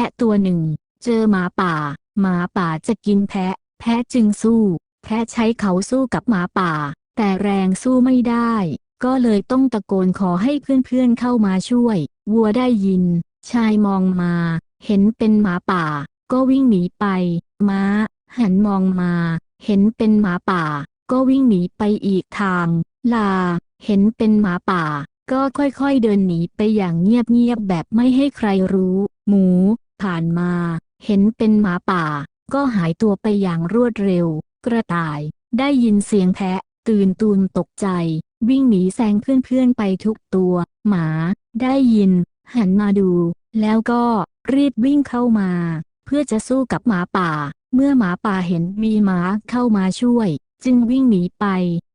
ะตัวหนึ่ง เจอหมาป่า หมาป่าจะกินแพะ แพะจึงสู้ แพะใช้เขาสู้กับหมาป่า แต่แรงสู้ไม่ได้ ก็เลยต้องตะโกนขอให้เพื่อนๆเข้ามาช่วย วัวได้ยิน ชายมองมา เห็นเป็นหมาป่า ก็วิ่งหนีไป ม้า หันมองมา เห็นเป็นหมาป่า ก็วิ่งหนีไปอีกทาง ลา เห็นเป็นหมาป่าก็ค่อยๆเดินหนีไปอย่างเงียบๆแบบไม่ให้ใครรู้ หมู ผ่านมา เห็นเป็นหมาป่า ก็หายตัวไปอย่างรวดเร็ว กระต่าย ได้ยินเสียงแพะ ตื่นตูมตกใจ วิ่งหนีแซงเพื่อนๆไปทุกตัว หมา ได้ยิน หันมาดู แล้วก็รีบวิ่งเข้ามา เพื่อจะสู้กับหมาป่า เมื่อหมาป่าเห็นมีหมาเข้ามาช่วย จึงวิ่งหนีไป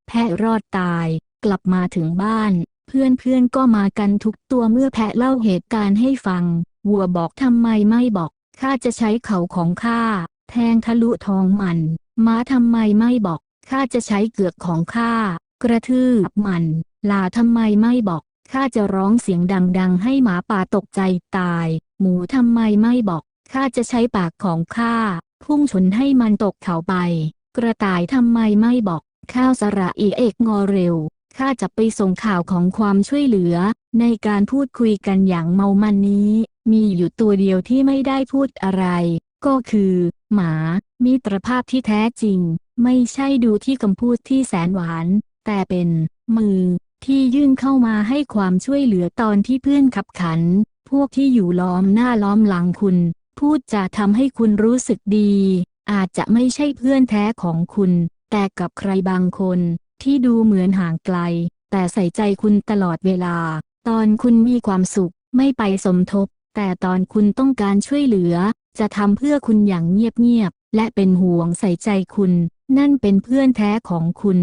แพะรอดตาย กลับมาถึงบ้าน เพื่อนๆก็มากันทุกตัวเมื่อแพะเล่าเหตุการณ์ให้ฟัง วัวบอกทำไมไม่บอกข้าจะใช้เขาของข้าแทงทะลุท้องมัน ม้าทำไมไม่บอกข้าจะใช้เกือกของข้ากระทืบมันลาทำไมไม่บอกข้าจะร้องเสียงดังๆ ให้หมาป่าตกใจตาย หมูทำไมไม่บอกข้าจะใช้ปากของข้าพุ่งชนให้มันตกเขาไป กระต่ายทำไมไม่บอกข้าวสระอีเอกงอเร็วข้าจะไปส่งข่าวของความช่วยเหลือ ในการพูดคุยกันอย่างเมามันนี้ มีอยู่ตัวเดียวที่ไม่ได้พูดอะไร ก็คือ หมา มิตรภาพที่แท้จริง ไม่ใช่ดูที่คำพูดที่แสนหวาน แต่เป็น มือ ที่ยื่นเข้ามาให้ความช่วยเหลือตอนที่เพื่อนขับขัน พวกที่อยู่ล้อมหน้าล้อมหลังคุณ พูดจะทำให้คุณรู้สึกดี อาจจะไม่ใช่เพื่อนแท้ของคุณ แต่กับใครบางคน ที่ดูเหมือนห่างไกล แต่ใส่ใจคุณตลอดเวลา ตอนคุณมีความสุขไม่ไปสมทบ แต่ตอนคุณต้องการช่วยเหลือ จะทำเพื่อคุณอย่างเงียบๆและเป็นห่วงใส่ใจคุณ นั่นเป็นเพื่อนแท้ของคุณ